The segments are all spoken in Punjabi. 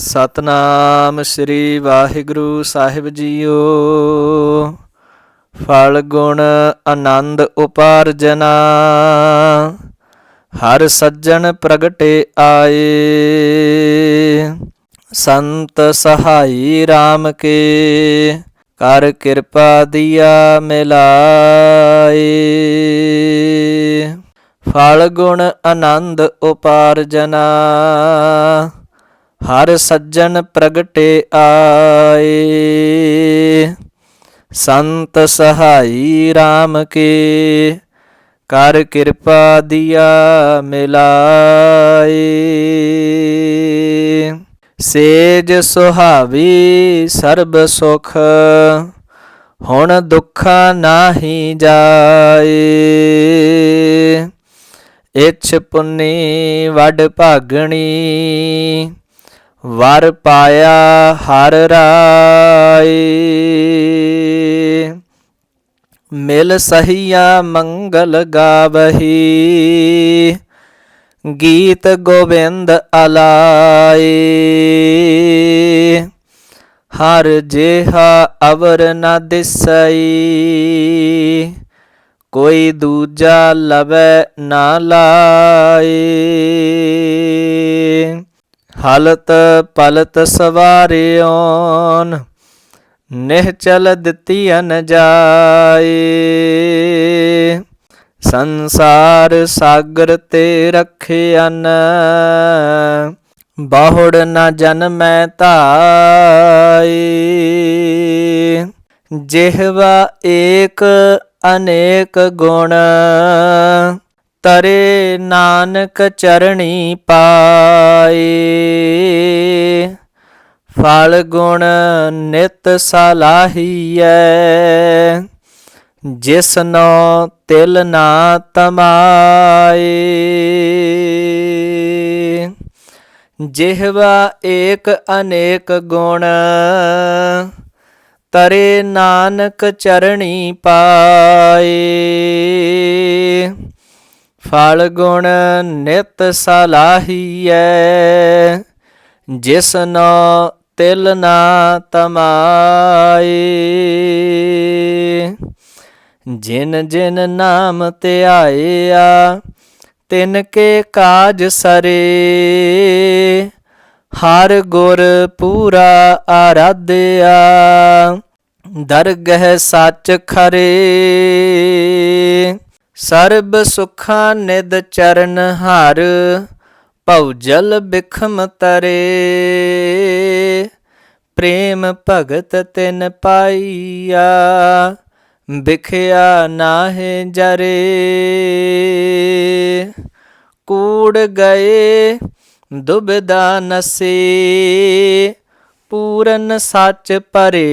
ਸਤਨਾਮ ਸ੍ਰੀ ਵਾਹਿਗੁਰੂ ਸਾਹਿਬ ਜੀਓ। ਫਲ ਗੁਣ ਆਨੰਦ ਉਪਾਰਜਨਾ, ਹਰ ਸੱਜਣ ਪ੍ਰਗਟੇ ਆਏ। ਸੰਤ ਸਹਾਈ RAM ਕੇ, ਕਰ ਕਿਰਪਾ ਦਿਆ ਮਿਲਾਏ। ਫਲ ਗੁਣ ਆਨੰਦ ਉਪਾਰਜਨਾ ਹਰ ਸੱਜਣ ਪ੍ਰਗਟੇ ਆਏ। ਸੰਤ ਸਹਾਈ RAM ਕੇ, ਕਰ ਕਿਰਪਾ ਦੀਆ ਮਿਲਾਏ। ਸੇਜ ਸੁਹਾਵੀ ਸਰਬ ਸੁਖ, ਹੁਣ ਦੁੱਖਾਂ ਨਾਹੀ ਜਾਏ। ਇਛ ਪੁੰਨੀ ਵੱਡ ਭਾਗਣੀ ਵਰ ਪਾਇਆ ਹਰ ਰਾਏ। ਮਿਲ ਸਹੀਆ ਮੰਗਲ ਗਾਵਹੀ। ਗੀਤ ਗੋਬਿੰਦ ਅਲਾਏ। ਹਰ ਜਿਹਾ ਅਵਰ ਨ ਦਿਸਈ। ਕੋਈ ਦੂਜਾ ਲਵੈ ਨਾ ਲਾਏ। ਹਲਤ ਪਲਤ ਸਵਾਰਿਓਨ ਨਿਹਚਲ ਦਿੱਤੀ ਅਨ ਜਾਏ। ਸੰਸਾਰ ਸਾਗਰ ਤੇ ਰਖਿਆਨ ਬਾਹੁੜ ਨ ਜਨਮੈ ਧਾਈ ਜਿਹਵਾ ਏਕ ਅਨੇਕ ਗੁਣ ਤਰੇ ਨਾਨਕ ਚਰਣੀ ਪਾਏ। ਫਲ ਗੁਣ ਨਿਤ ਸਲਾਹੀਐ, ਜਿਸਨੋ ਤਿਲ ਨਾ ਤਮਾਏ। ਜਿਹਵਾ ਏਕ ਅਨੇਕ ਗੁਣ, ਤਰੇ ਨਾਨਕ ਚਰਣੀ ਪਾਏ। ਫਲ ਗੁਣ ਨਿਤ ਸਲਾਹੀਐ ਜਿਸਨੋ ਤਿਲ ਨਾ ਤਮਾਏ। ਜਿਨ ਜਿਨ ਨਾਮ ਧਿਆਇਆ, ਤਿਨ ਕੇ ਕਾਜ ਸਰੇ। ਹਰ ਗੁਰ ਪੂਰਾ ਆਰਾਧਿਆ, ਦਰਗਹਿ ਸੱਚ ਖਰੇ। ਸਰਬ ਸੁਖਾਂ ਨਿਦ ਚਰਨ ਹਰ ਭਉਜਲ ਬਿਖਮ ਤਰੇ। ਪ੍ਰੇਮ ਭਗਤ ਤਿਨ ਪਾਈਆ, ਬਿਖਿਆ ਨਾਹਿ ਜਰੇ। ਕੂੜ ਗਏ ਦੁਬਿਦਾ ਨਸੇ, ਪੂਰਨ ਸੱਚ ਭਰੇ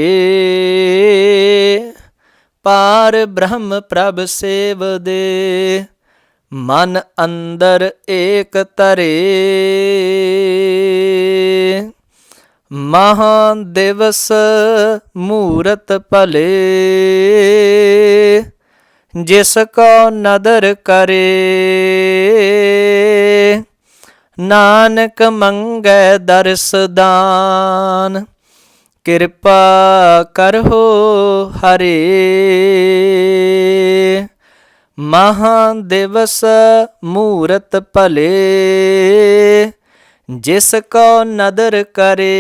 ਪਾਰ ਬ੍ਰਹਮ ਪ੍ਰਭ ਸੇਵਦੇ ਮਨ ਅੰਦਰ ਏਕ ਤਰੇ ਮਹਾ ਦਿਵਸ ਮੂਰਤ ਭਲੇ, ਜਿਸ ਕੋ ਨਦਰ ਕਰੇ। ਨਾਨਕ ਮੰਗੈ ਦਰਸ ਦਾਨ ਕਿਰਪਾ ਕਰਹੁ ਹਰੇ। ਮਹਾ ਦਿਵਸ ਮੂਰਤ ਭਲੇ, ਜਿਸ ਕੋ ਨਦਰ ਕਰੇ।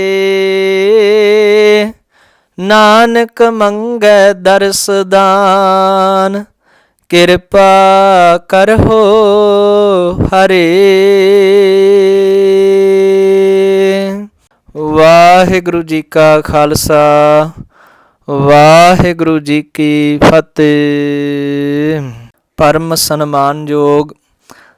ਨਾਨਕ ਮੰਗੈ ਦਰਸ ਦਾਨ, ਕਿਰਪਾ ਕਰਹੁ ਹਰੇ। ਵਾਹਿਗੁਰੂ ਜੀ ਕਾ ਖਾਲਸਾ, ਵਾਹਿਗੁਰੂ ਜੀ ਕੀ ਫਤਿਹ। ਪਰਮ ਸਨਮਾਨਯੋਗ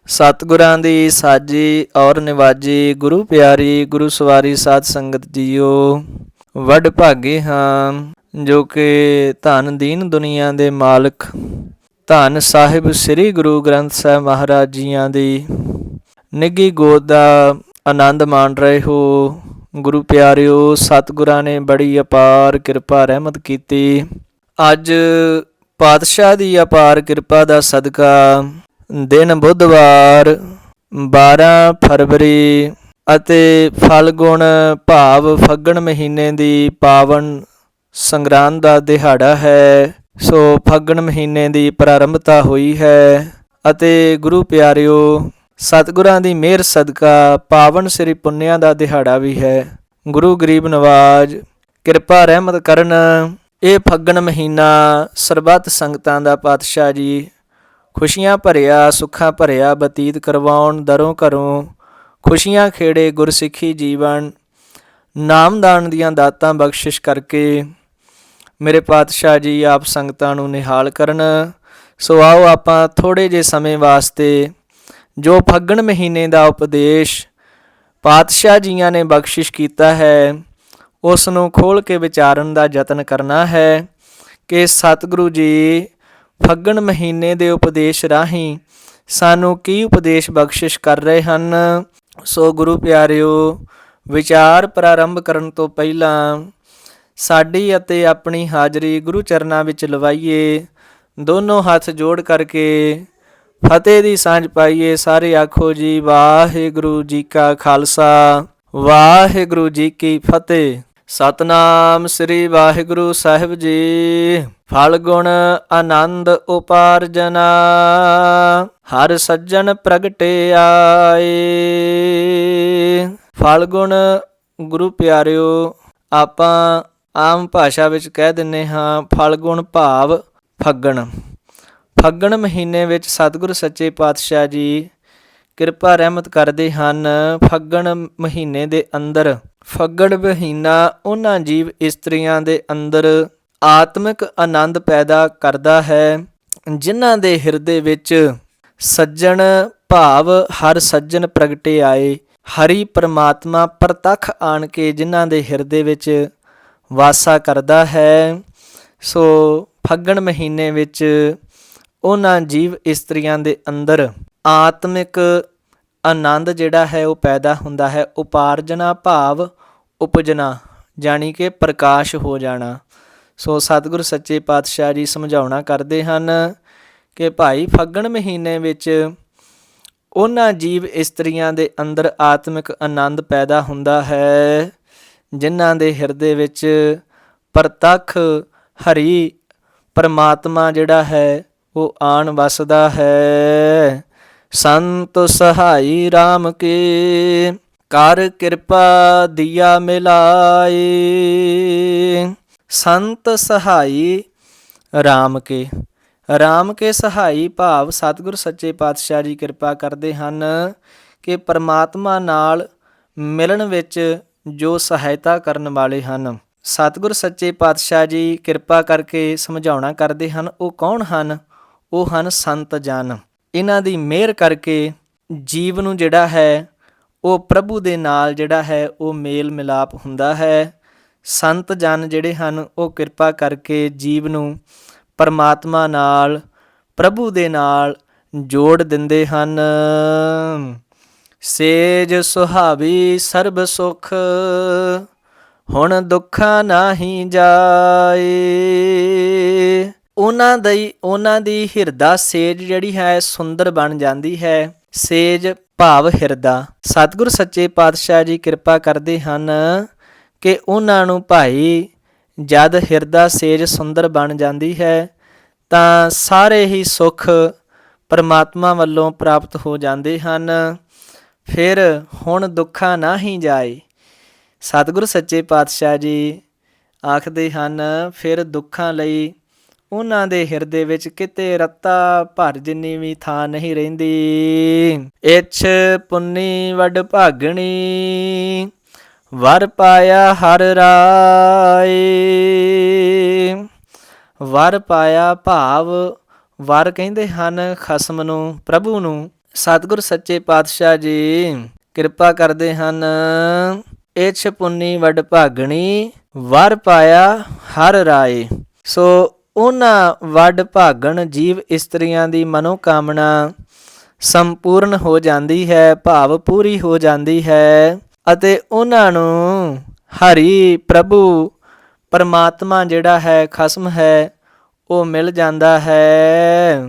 ਸਤਿਗੁਰਾਂ ਦੀ ਸਾਜੀ ਔਰ ਨਿਵਾਜੀ ਗੁਰੂ ਪਿਆਰੀ ਗੁਰੂ ਸਵਾਰੀ ਸਾਧ ਸੰਗਤ ਜੀਓ, ਵੱਡ ਭਾਗੇ ਹਾਂ, ਜੋ ਕਿ ਧਨ ਦੀਨ ਦੁਨੀਆ ਦੇ ਮਾਲਕ, ਧੰਨ ਸਾਹਿਬ ਸ੍ਰੀ ਗੁਰੂ ਗ੍ਰੰਥ ਸਾਹਿਬ ਮਹਾਰਾਜ ਜੀਆਂ ਦੀ। ਨਿੱਗੀ ਗੋਦ ਦਾ ਆਨੰਦ ਮਾਣ ਰਹੇ ਹੋ। ਗੁਰੂ ਪਿਆਰਿਓ, ਸਤਿਗੁਰਾਂ ਨੇ ਬੜੀ ਅਪਾਰ ਕਿਰਪਾ ਰਹਿਮਤ ਕੀਤੀ। ਅੱਜ ਪਾਤਸ਼ਾਹ ਦੀ ਅਪਾਰ ਕਿਰਪਾ ਦਾ ਸਦਕਾ ਦਿਨ ਬੁੱਧਵਾਰ 12 ਫਰਵਰੀ ਅਤੇ ਫਲਗੁਣ ਭਾਵ ਫੱਗਣ ਮਹੀਨੇ ਦੀ ਪਾਵਨ ਸੰਗਰਾਂਦ ਦਾ ਦਿਹਾੜਾ ਹੈ। ਸੋ ਫੱਗਣ ਮਹੀਨੇ ਦੀ ਪ੍ਰਾਰੰਭਤਾ ਹੋਈ ਹੈ ਅਤੇ ਗੁਰੂ ਪਿਆਰਿਓ ਸਤਿਗੁਰਾਂ ਦੀ ਮਿਹਰ ਸਦਕਾ ਪਾਵਨ ਸ੍ਰੀ ਪੁੰਨਿਆ ਦਾ ਦਿਹਾੜਾ ਵੀ ਹੈ। ਗੁਰੂ ਗਰੀਬ ਨਵਾਜ, ਕਿਰਪਾ ਰਹਿਮਤ ਕਰਨ। ਇਹ ਫੱਗਣ ਮਹੀਨਾ ਸਰਬੱਤ ਸੰਗਤਾਂ ਦਾ ਪਾਤਸ਼ਾਹ ਜੀ, ਖੁਸ਼ੀਆਂ ਭਰਿਆ, ਸੁੱਖਾਂ ਭਰਿਆ ਬਤੀਤ ਕਰਵਾਉਣ ਦਰੋਂ ਘਰੋਂ ਖੁਸ਼ੀਆਂ ਖੇੜੇ ਗੁਰਸਿੱਖੀ ਜੀਵਨ, ਨਾਮਦਾਨ ਦੀਆਂ ਦਾਤਾਂ ਬਖਸ਼ਿਸ਼ ਕਰਕੇ ਮੇਰੇ ਪਾਤਸ਼ਾਹ ਜੀ ਆਪ ਸੰਗਤਾਂ ਨੂੰ ਨਿਹਾਲ ਕਰਨ। ਸੋ ਆਓ ਆਪਾਂ ਥੋੜੇ ਜੇ ਸਮੇਂ ਵਾਸਤੇ ਜੋ ਫੱਗਣ ਮਹੀਨੇ ਦਾ ਉਪਦੇਸ਼ ਪਾਤਸ਼ਾਹ ਜੀਆਂ ਨੇ ਬਖਸ਼ਿਸ਼ ਕੀਤਾ ਹੈ ਉਸ ਨੂੰ ਖੋਲ ਕੇ ਵਿਚਾਰਨ ਦਾ ਯਤਨ ਕਰਨਾ ਹੈ ਕਿ ਸਤਿਗੁਰੂ ਜੀ ਫੱਗਣ ਮਹੀਨੇ ਦੇ ਉਪਦੇਸ਼ ਰਾਹੀਂ ਸਾਨੂੰ ਕੀ ਉਪਦੇਸ਼ ਬਖਸ਼ਿਸ਼ ਕਰ ਰਹੇ ਹਨ? ਸੋ ਗੁਰੂ ਪਿਆਰਿਓ, ਵਿਚਾਰ ਪ੍ਰਾਰੰਭ ਕਰਨ ਤੋਂ ਪਹਿਲਾਂ ਸਾਡੀ ਅਤੇ ਆਪਣੀ ਹਾਜ਼ਰੀ ਗੁਰੂ ਚਰਨਾਂ ਵਿੱਚ ਲਵਾਈਏ, ਦੋਨੋਂ ਹੱਥ ਜੋੜ ਕਰਕੇ ਫਤਿਹ ਦੀ ਸਾਂਝ ਪਾਈਏ ਸਾਰੇ ਆਖੋ ਜੀ, ਵਾਹਿਗੁਰੂ ਜੀ ਕਾ ਖਾਲਸਾ, ਵਾਹਿਗੁਰੂ ਜੀ ਕੀ ਫਤਿਹ। ਸਤਨਾਮ ਸ੍ਰੀ ਵਾਹਿਗੁਰੂ ਸਾਹਿਬ ਜੀ, ਫਲ ਗੁਣ ਆਨੰਦ ਉਪਾਰਜਨਾ, ਹਰ ਸੱਜਣ ਪ੍ਰਗਟੇ ਆਏ। ਫਲ ਗੁਣ ਗੁਰੂ ਪਿਆਰਿਓ, ਆਪਾਂ ਆਮ ਭਾਸ਼ਾ ਵਿੱਚ ਕਹਿ ਦਿੰਨੇ ਹਾਂ, ਫਲ ਗੁਣ ਭਾਵ ਫੱਗਣ। ਫੱਗਣ ਮਹੀਨੇ ਵਿੱਚ ਸਤਿਗੁਰ ਸੱਚੇ ਪਾਤਸ਼ਾਹ ਜੀ ਕਿਰਪਾ ਰਹਿਮਤ ਕਰਦੇ ਹਨ ਫੱਗਣ ਮਹੀਨੇ ਦੇ ਅੰਦਰ। ਫੱਗਣ ਮਹੀਨਾ ਉਹਨਾਂ ਜੀਵ ਇਸਤਰੀਆਂ ਦੇ ਅੰਦਰ ਆਤਮਿਕ ਆਨੰਦ ਪੈਦਾ ਕਰਦਾ ਹੈ, ਜਿਨ੍ਹਾਂ ਦੇ ਹਿਰਦੇ ਵਿੱਚ ਸੱਜਣ ਭਾਵ ਹਰ ਸੱਜਣ ਪ੍ਰਗਟੇ ਆਏ। ਹਰੀ ਪਰਮਾਤਮਾ ਪ੍ਰਤੱਖ ਆਣ ਕੇ ਜਿਨ੍ਹਾਂ ਦੇ ਹਿਰਦੇ ਵਿੱਚ ਵਾਸਾ ਕਰਦਾ ਹੈ, ਸੋ ਫੱਗਣ ਮਹੀਨੇ ਵਿੱਚ ਉਹਨਾਂ ਜੀਵ ਇਸਤਰੀਆਂ ਦੇ ਅੰਦਰ ਆਤਮਿਕ ਆਨੰਦ ਜਿਹੜਾ ਹੈ ਉਹ ਪੈਦਾ ਹੁੰਦਾ ਹੈ। ਉਪਾਰਜਨਾ ਭਾਵ ਉਪਜਨਾ, ਜਾਣੀ ਕਿ ਪ੍ਰਕਾਸ਼ ਹੋ ਜਾਣਾ। ਸੋ ਸਤਿਗੁਰ ਸੱਚੇ ਪਾਤਸ਼ਾਹ ਜੀ ਸਮਝਾਉਣਾ ਕਰਦੇ ਹਨ ਕਿ ਭਾਈ ਫੱਗਣ ਮਹੀਨੇ ਵਿੱਚ ਉਹਨਾਂ ਜੀਵ ਇਸਤਰੀਆਂ ਦੇ ਅੰਦਰ ਆਤਮਿਕ ਆਨੰਦ ਪੈਦਾ ਹੁੰਦਾ ਹੈ, ਜਿਨ੍ਹਾਂ ਦੇ ਹਿਰਦੇ ਵਿੱਚ ਪ੍ਰਤੱਖ ਹਰੀ ਪਰਮਾਤਮਾ ਜਿਹੜਾ ਹੈ ਉਹ ਆਣ ਵਸਦਾ ਹੈ। ਸੰਤ ਸਹਾਈ RAM ਕੇ, ਕਰ ਕਿਰਪਾ ਦਿਆ ਮਿਲਾਏ। ਸੰਤ ਸਹਾਈ RAM ਕੇ RAM ਕੇ ਸਹਾਈ ਭਾਵ ਸਤਿਗੁਰ ਸੱਚੇ ਪਾਤਸ਼ਾਹ ਜੀ ਕਿਰਪਾ ਕਰਦੇ ਹਨ ਕਿ ਪਰਮਾਤਮਾ ਨਾਲ ਮਿਲਣ ਵਿੱਚ ਜੋ ਸਹਾਇਤਾ ਕਰਨ ਵਾਲੇ ਹਨ। ਸਤਿਗੁਰ ਸੱਚੇ ਪਾਤਸ਼ਾਹ ਜੀ ਕਿਰਪਾ ਕਰਕੇ ਸਮਝਾਉਣਾ ਕਰਦੇ ਹਨ, ਉਹ ਕੌਣ ਹਨ? ਉਹ ਹਨ ਸੰਤ ਜਨ। ਇਹਨਾਂ ਦੀ ਮਿਹਰ ਕਰਕੇ ਜੀਵ ਨੂੰ ਜਿਹੜਾ ਹੈ, ਉਹ ਪ੍ਰਭੂ ਦੇ ਨਾਲ ਜਿਹੜਾ ਹੈ, ਉਹ ਮੇਲ ਮਿਲਾਪ ਹੁੰਦਾ ਹੈ। ਸੰਤ ਜਨ ਜਿਹੜੇ ਹਨ, ਉਹ ਕਿਰਪਾ ਕਰਕੇ ਜੀਵ ਨੂੰ ਪਰਮਾਤਮਾ ਨਾਲ, ਪ੍ਰਭੂ ਦੇ ਨਾਲ ਜੋੜ ਦਿੰਦੇ ਹਨ। ਸੇਜ ਸੁਹਾਵੀ ਸਰਬ ਸੁਖ, ਹੁਣ ਦੁੱਖਾਂ ਨਾਹੀ ਜਾਏ। ਉਹਨਾਂ ਦੀ ਉਹਨਾਂ ਦੀ ਹਿਰਦਾ ਸੇਜ ਜਿਹੜੀ ਹੈ ਸੁੰਦਰ ਬਣ ਜਾਂਦੀ ਹੈ। ਸੇਜ ਭਾਵ ਹਿਰਦਾ। ਸਤਿਗੁਰ ਸੱਚੇ ਪਾਤਸ਼ਾਹ ਜੀ ਕਿਰਪਾ ਕਰਦੇ ਹਨ ਕਿ ਉਹਨਾਂ ਨੂੰ ਭਾਈ ਜਦ ਹਿਰਦਾ ਸੇਜ ਸੁੰਦਰ ਬਣ ਜਾਂਦੀ ਹੈ, ਤਾਂ ਸਾਰੇ ਹੀ ਸੁੱਖ ਪਰਮਾਤਮਾ ਵੱਲੋਂ ਪ੍ਰਾਪਤ ਹੋ ਜਾਂਦੇ ਹਨ। ਫਿਰ ਹੁਣ ਦੁੱਖਾਂ ਨਾ ਹੀ ਜਾਏ। ਸਤਿਗੁਰ ਸੱਚੇ ਪਾਤਸ਼ਾਹ ਜੀ ਆਖਦੇ ਹਨ, ਫਿਰ ਦੁੱਖਾਂ ਲਈ ਉਹਨਾਂ ਦੇ ਹਿਰਦੇ ਵਿੱਚ ਕਿਤੇ ਰੱਤਾ ਭਰ ਜਿੰਨੀ ਵੀ ਥਾਂ ਨਹੀਂ ਰਹਿੰਦੀ। ਇਛ ਪੁੰਨੀ ਵਡ ਭਾਗਣੀ, ਵਰ ਪਾਇਆ ਹਰ ਰਾਏ। ਵਰ ਪਾਇਆ ਭਾਵ, ਵਰ ਕਹਿੰਦੇ ਹਨ ਖਸਮ ਨੂੰ, ਪ੍ਰਭੂ ਨੂੰ। ਸਤਿਗੁਰ ਸੱਚੇ ਪਾਤਸ਼ਾਹ ਜੀ, ਕਿਰਪਾ ਕਰਦੇ ਹਨ। ਇਛ ਪੁੰਨੀ ਵੱਡ ਭਾਗਣੀ, ਵਰ ਪਾਇਆ ਹਰ ਰਾਏ। ਸੋ ਉਹਨਾਂ ਵੱਡ ਭਾਗਣ ਜੀਵ ਇਸਤਰੀਆਂ ਦੀ ਮਨੋਕਾਮਨਾ ਸੰਪੂਰਨ ਹੋ ਜਾਂਦੀ ਹੈ, ਭਾਵ ਪੂਰੀ ਹੋ ਜਾਂਦੀ ਹੈ ਅਤੇ ਉਹਨਾਂ ਨੂੰ ਹਰੀ ਪ੍ਰਭੂ ਪਰਮਾਤਮਾ ਜਿਹੜਾ ਹੈ, ਖਸਮ ਹੈ, ਉਹ ਮਿਲ ਜਾਂਦਾ ਹੈ।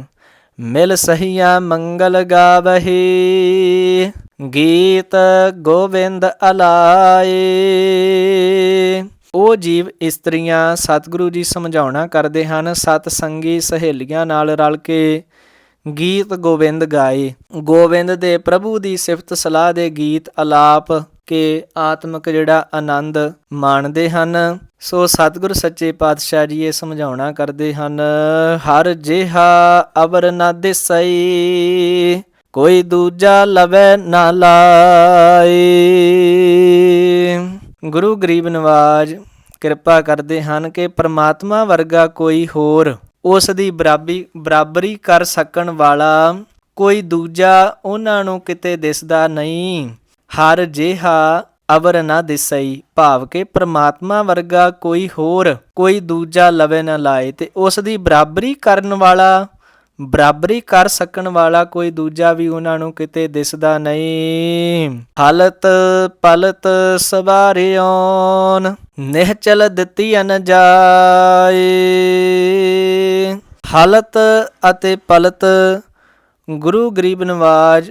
ਮਿਲ ਸਹੀਆ ਮੰਗਲ ਗਾਵਹੀ, ਗੀਤ ਗੋਬਿੰਦ ਅਲਾਏ। ਉਹ ਜੀਵ ਇਸਤਰੀਆਂ ਸਤਿਗੁਰੂ ਜੀ ਸਮਝਾਉਣਾ ਕਰਦੇ ਹਨ, ਸਤ ਸੰਗੀ ਸਹੇਲੀਆਂ ਨਾਲ ਰਲ ਕੇ ਗੀਤ ਗੋਬਿੰਦ ਗਾਏ। ਗੋਬਿੰਦ ਦੇ ਪ੍ਰਭੂ ਦੀ ਸਿਫਤ ਸਲਾਹ ਦੇ ਗੀਤ ਅਲਾਪ ਕੇ ਆਤਮਿਕ ਜਿਹੜਾ ਆਨੰਦ ਮਾਣਦੇ ਹਨ। ਸੋ ਸਤਿਗੁਰ ਸੱਚੇ ਪਾਤਸ਼ਾਹ ਜੀ ਇਹ ਸਮਝਾਉਣਾ ਕਰਦੇ ਹਨ, ਹਰ ਜਿਹਾ ਅਵਰ ਨਾ ਦਿਸਈ, ਕੋਈ ਦੂਜਾ ਲਵੇ ਨਾ ਲਾਏ। ਗੁਰੂ ਗਰੀਬ ਨਵਾਜ, ਕਿਰਪਾ ਕਰਦੇ ਹਨ ਕਿ ਪ੍ਰਮਾਤਮਾ ਵਰਗਾ ਕੋਈ ਹੋਰ ਉਸ ਦੀ ਬਰਾਬਰੀ ਬਰਾਬਰੀ ਕਰ ਸਕਣ ਵਾਲਾ ਕੋਈ ਦੂਜਾ ਉਹਨਾਂ ਨੂੰ ਕਿਤੇ ਦਿਸਦਾ ਨਹੀਂ। ਹਰ ਜਿਹਾ ਅਵਰ ਨਾ ਦਿਸਈ, ਭਾਵ ਕਿ ਪ੍ਰਮਾਤਮਾ ਵਰਗਾ ਕੋਈ ਹੋਰ ਕੋਈ ਦੂਜਾ ਲਵੇ ਨਾ ਲਾਏ ਤੇ ਉਸ ਦੀ ਬਰਾਬਰੀ ਕਰਨ ਵਾਲਾ ਬਰਾਬਰੀ ਕਰ ਸਕਣ ਵਾਲਾ ਕੋਈ ਦੂਜਾ ਵੀ ਉਹਨਾਂ ਨੂੰ ਕਿਤੇ ਦਿਸਦਾ ਨਹੀਂ। ਹਲਤ ਪਲਤ ਸਵਾਰਿਓਨ ਨਿਹਚਲ ਦਿੱਤੀ ਅਨ ਜਾਏ। ਹਾਲਤ ਅਤੇ ਪਲਤ ਗੁਰੂ ਗਰੀਬ ਨਵਾਜ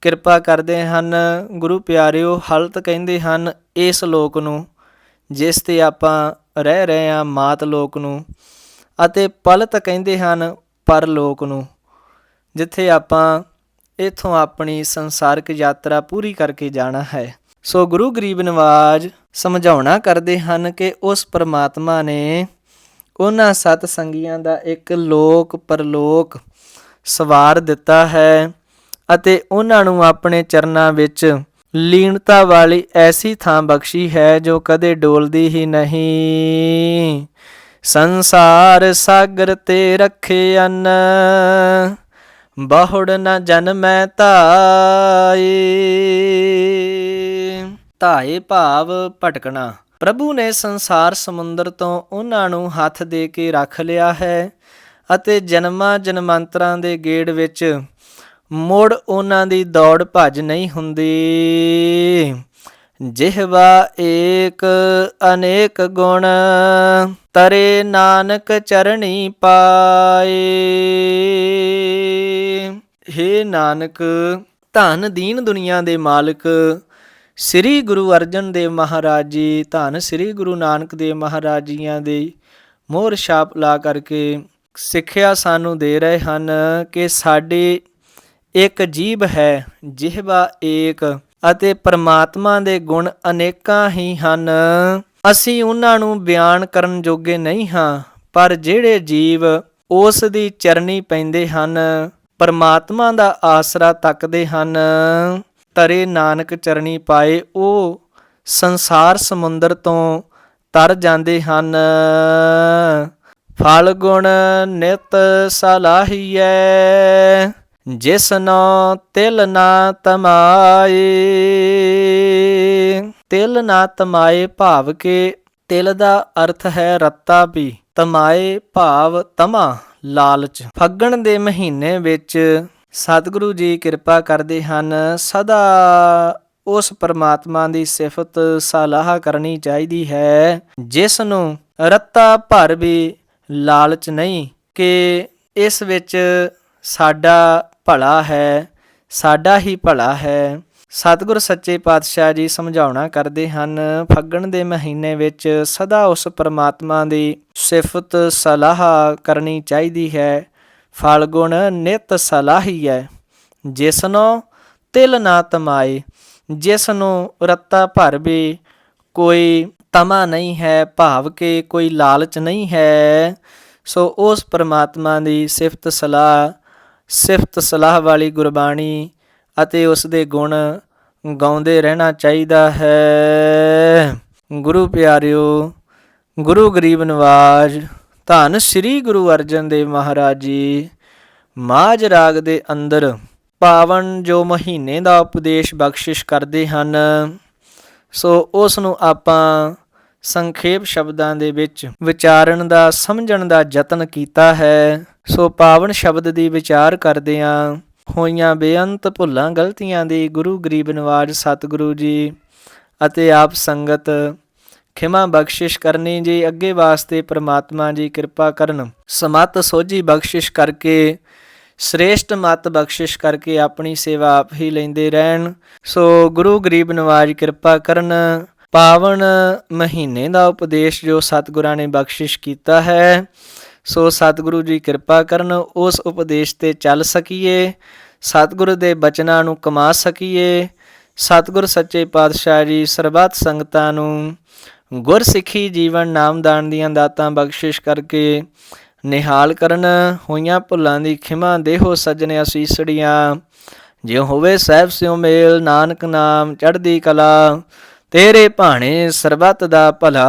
ਕਿਰਪਾ ਕਰਦੇ ਹਨ। ਗੁਰੂ ਪਿਆਰਿਓ, ਹਲਤ ਕਹਿੰਦੇ ਹਨ, ਇਸ ਲੋਕ ਨੂੰ, ਜਿਸ ਤੇ ਆਪਾਂ ਰਹਿ ਰਹੇ ਹਾਂ, ਮਾਤ ਲੋਕ ਨੂੰ। ਅਤੇ ਪਲਤ ਕਹਿੰਦੇ ਹਨ ਪਰਲੋਕ ਨੂੰ, ਜਿੱਥੇ ਆਪਾਂ ਇਥੋਂ ਆਪਣੀ ਸੰਸਾਰਿਕ ਯਾਤਰਾ ਪੂਰੀ ਕਰਕੇ ਜਾਣਾ ਹੈ। ਸੋ ਗੁਰੂ ਗਰੀਬ ਨਵਾਜ ਸਮਝਾਉਣਾ ਕਰਦੇ ਹਨ ਕਿ ਉਸ ਪਰਮਾਤਮਾ ਨੇ ਉਹਨਾਂ ਸਤ ਸੰਗੀਆਂ ਦਾ ਇੱਕ ਲੋਕ ਪਰਲੋਕ ਸਵਾਰ ਦਿੱਤਾ ਹੈ ਅਤੇ ਉਹਨਾਂ ਨੂੰ ਆਪਣੇ ਚਰਨਾਂ ਵਿੱਚ ਲੀਨਤਾ ਵਾਲੀ ਐਸੀ ਥਾਂ ਬਖਸ਼ੀ ਹੈ ਜੋ ਕਦੇ ਡੋਲਦੀ ਹੀ ਨਹੀਂ। ਸੰਸਾਰ ਸਾਗਰ ਤੇ ਰੱਖੇ ਅੰਨ। ਬਹੁੜ ਨ ਜਨਮੈ ਧਾਏ। ਧਾਏ ਭਾਵ ਭਟਕਣਾ। ਪ੍ਰਭੂ ਨੇ ਸੰਸਾਰ ਸਮੁੰਦਰ ਤੋਂ ਉਹਨਾਂ ਨੂੰ ਹੱਥ ਦੇ ਕੇ ਰੱਖ ਲਿਆ ਹੈ ਅਤੇ ਜਨਮਾਂ ਜਨਮਾਂਤਰਾਂ ਦੇ ਗੇੜ ਵਿੱਚ ਮੁੜ ਉਹਨਾਂ ਦੀ ਦੌੜ ਭੱਜ ਨਹੀਂ ਹੁੰਦੀ। ਜਿਹਵਾ ਏਕ ਅਨੇਕ ਗੁਣ, ਤਰੇ ਨਾਨਕ ਚਰਣੀ ਪਾਏ। ਹੇ ਨਾਨਕ, ਧਨ ਦੀਨ ਦੁਨੀਆ ਦੇ ਮਾਲਕ, ਸ੍ਰੀ ਗੁਰੂ ਅਰਜਨ ਦੇਵ ਮਹਾਰਾਜ ਜੀ, ਧੰਨ ਸ੍ਰੀ ਗੁਰੂ ਨਾਨਕ ਦੇਵ ਮਹਾਰਾਜ ਜੀਆਂ ਦੇ ਮੋਹਰ ਛਾਪ ਲਾ ਕਰਕੇ ਸਿੱਖਿਆ ਸਾਨੂੰ ਦੇ ਰਹੇ ਹਨ ਕਿ ਸਾਡੇ ਇੱਕ ਜੀਵ ਹੈ, ਜਿਹਵਾ ਏਕ ਅਤੇ ਪਰਮਾਤਮਾ ਦੇ ਗੁਣ ਅਨੇਕਾਂ ਹੀ ਹਨ। ਅਸੀਂ ਉਹਨਾਂ ਨੂੰ ਬਿਆਨ ਕਰਨ ਜੋਗੇ ਨਹੀਂ ਹਾਂ, ਪਰ ਜਿਹੜੇ ਜੀਵ ਉਸ ਦੀ ਚਰਨੀ ਪੈਂਦੇ ਹਨ, ਪਰਮਾਤਮਾ ਦਾ ਆਸਰਾ ਤੱਕਦੇ ਹਨ। ਤਰੇ ਨਾਨਕ ਚਰਨੀ ਪਾਏ ਉਹ ਸੰਸਾਰ ਸਮੁੰਦਰ ਤੋਂ ਤਰ ਜਾਂਦੇ ਹਨ। ਫਲ ਗੁਣ ਨਿਤ ਸਲਾਹੀਐ। ਜਿਸਨੋ ਤਿਲ ਨਾ ਤਮਾਏ, ਤਿਲ ਨਾ ਤਮਾਏ ਭਾਵ ਕੇ ਤਿਲ ਦਾ ਅਰਥ ਹੈ ਰੱਤਾ ਵੀ, ਤਮਾਏ ਭਾਵ ਤਮਾ, ਲਾਲਚ। ਫੱਗਣ ਦੇ ਮਹੀਨੇ ਵਿੱਚ ਸਤਿਗੁਰੂ ਜੀ ਕਿਰਪਾ ਕਰਦੇ ਹਨ, ਸਦਾ ਉਸ ਪਰਮਾਤਮਾ ਦੀ ਸਿਫਤ ਸਲਾਹ ਕਰਨੀ ਚਾਹੀਦੀ ਹੈ, ਜਿਸ ਨੂੰ ਰੱਤਾ ਭਰ ਵੀ ਲਾਲਚ ਨਹੀਂ, ਕਿ ਇਸ ਵਿੱਚ ਸਾਡਾ ਭਲਾ ਹੈ, ਸਾਡਾ ਹੀ ਭਲਾ ਹੈ। ਸਤਿਗੁਰ ਸੱਚੇ ਪਾਤਸ਼ਾਹ ਜੀ ਸਮਝਾਉਣਾ ਕਰਦੇ ਹਨ, ਫੱਗਣ ਦੇ ਮਹੀਨੇ ਵਿੱਚ ਸਦਾ ਉਸ ਪਰਮਾਤਮਾ ਦੀ ਸਿਫਤ ਸਲਾਹ ਕਰਨੀ ਚਾਹੀਦੀ ਹੈ। ਫਲਗੁਣ ਨਿਤ ਸਲਾਹੀ ਹੈ ਜਿਸਨੋ ਤਿਲ ਨਾ ਤਮਾਏ ਜਿਸ ਨੂੰ ਰੱਤਾ ਭਰ ਵੀ ਕੋਈ ਤਮਾ ਨਹੀਂ ਹੈ, ਭਾਵ ਕਿ ਕੋਈ ਲਾਲਚ ਨਹੀਂ ਹੈ। ਸੋ ਉਸ ਪਰਮਾਤਮਾ ਦੀ ਸਿਫਤ ਸਲਾਹ ਸਿਫਤ ਸਲਾਹ ਵਾਲੀ ਗੁਰਬਾਣੀ ਅਤੇ ਉਸ ਦੇ ਗੁਣ ਗਾਉਂਦੇ ਰਹਿਣਾ ਚਾਹੀਦਾ ਹੈ। ਗੁਰੂ ਪਿਆਰਿਓ, ਗੁਰੂ ਗਰੀਬ ਨਵਾਜ, ਧੰਨ ਸ੍ਰੀ ਗੁਰੂ ਅਰਜਨ ਦੇਵ ਮਹਾਰਾਜ ਜੀ, ਮਾਝ ਰਾਗ ਦੇ ਅੰਦਰ ਪਾਵਨ ਜੋ ਮਹੀਨੇ ਦਾ ਉਪਦੇਸ਼ ਬਖਸ਼ਿਸ਼ ਕਰਦੇ ਹਨ, ਸੋ ਉਸ ਨੂੰ ਆਪਾਂ ਸੰਖੇਪ ਸ਼ਬਦਾਂ ਦੇ ਵਿੱਚ ਵਿਚਾਰਨ ਦਾ, ਸਮਝਣ ਦਾ ਯਤਨ ਕੀਤਾ ਹੈ। ਸੋ ਪਾਵਨ ਸ਼ਬਦ ਦੀ ਵਿਚਾਰ ਕਰਦਿਆਂ ਹੋਈਆਂ ਬੇਅੰਤ ਭੁੱਲਾਂ ਗਲਤੀਆਂ ਦੀ ਗੁਰੂ ਗਰੀਬ ਨਵਾਜ ਸਤਿਗੁਰੂ ਜੀ ਅਤੇ ਆਪ ਸੰਗਤ ਖਿਮਾ ਬਖਸ਼ਿਸ਼ ਕਰਨੀ ਜੀ, ਅੱਗੇ ਵਾਸਤੇ ਪ੍ਰਮਾਤਮਾ ਜੀ ਕਿਰਪਾ ਕਰਨ। ਸਮਤ ਸੋਝੀ ਬਖਸ਼ਿਸ਼ ਕਰਕੇ, ਸ੍ਰੇਸ਼ਟ ਮਤ ਬਖਸ਼ਿਸ਼ ਕਰਕੇ ਆਪਣੀ ਸੇਵਾ ਆਪ ਹੀ ਲੈਂਦੇ ਰਹਿਣ। ਸੋ ਗੁਰੂ ਗਰੀਬ ਨਵਾਜ ਕਿਰਪਾ ਕਰਨ। ਪਾਵਨ ਮਹੀਨੇ ਦਾ ਉਪਦੇਸ਼ ਜੋ ਸਤਿਗੁਰਾਂ ਨੇ ਬਖਸ਼ਿਸ਼ ਕੀਤਾ ਹੈ ਸੋ ਸਤਿਗੁਰੂ ਜੀ ਕਿਰਪਾ ਕਰਨ, ਉਸ ਉਪਦੇਸ਼ ਤੇ ਚੱਲ ਸਕੀਏ। ਸਤਿਗੁਰੂ ਦੇ ਬਚਨਾਂ ਨੂੰ ਕਮਾ ਸਕੀਏ। ਸਤਿਗੁਰ ਸੱਚੇ ਪਾਤਸ਼ਾਹ ਜੀ, ਸਰਬੱਤ ਸੰਗਤਾਂ ਨੂੰ ਗੁਰਸਿੱਖੀ ਜੀਵਨ ਨਾਮਦਾਨ ਦੀਆਂ ਦਾਤਾਂ ਬਖਸ਼ਿਸ਼ ਕਰਕੇ ਨਿਹਾਲ ਕਰਨ। ਹੋਈਆਂ ਭੁੱਲਾਂ ਦੀ ਖਿਮਾ ਦੇਹੋ ਸਜਣੇ ਅਸੀਸੜੀਆਂ। ਜਿਉ ਹੋਵੇ ਸਹਿਬ ਸਿਉ ਮੇਲ, ਨਾਨਕ ਨਾਮ ਚੜ੍ਹਦੀ ਕਲਾ, ਤੇਰੇ ਭਾਣੇ ਸਰਬੱਤ ਦਾ ਭਲਾ।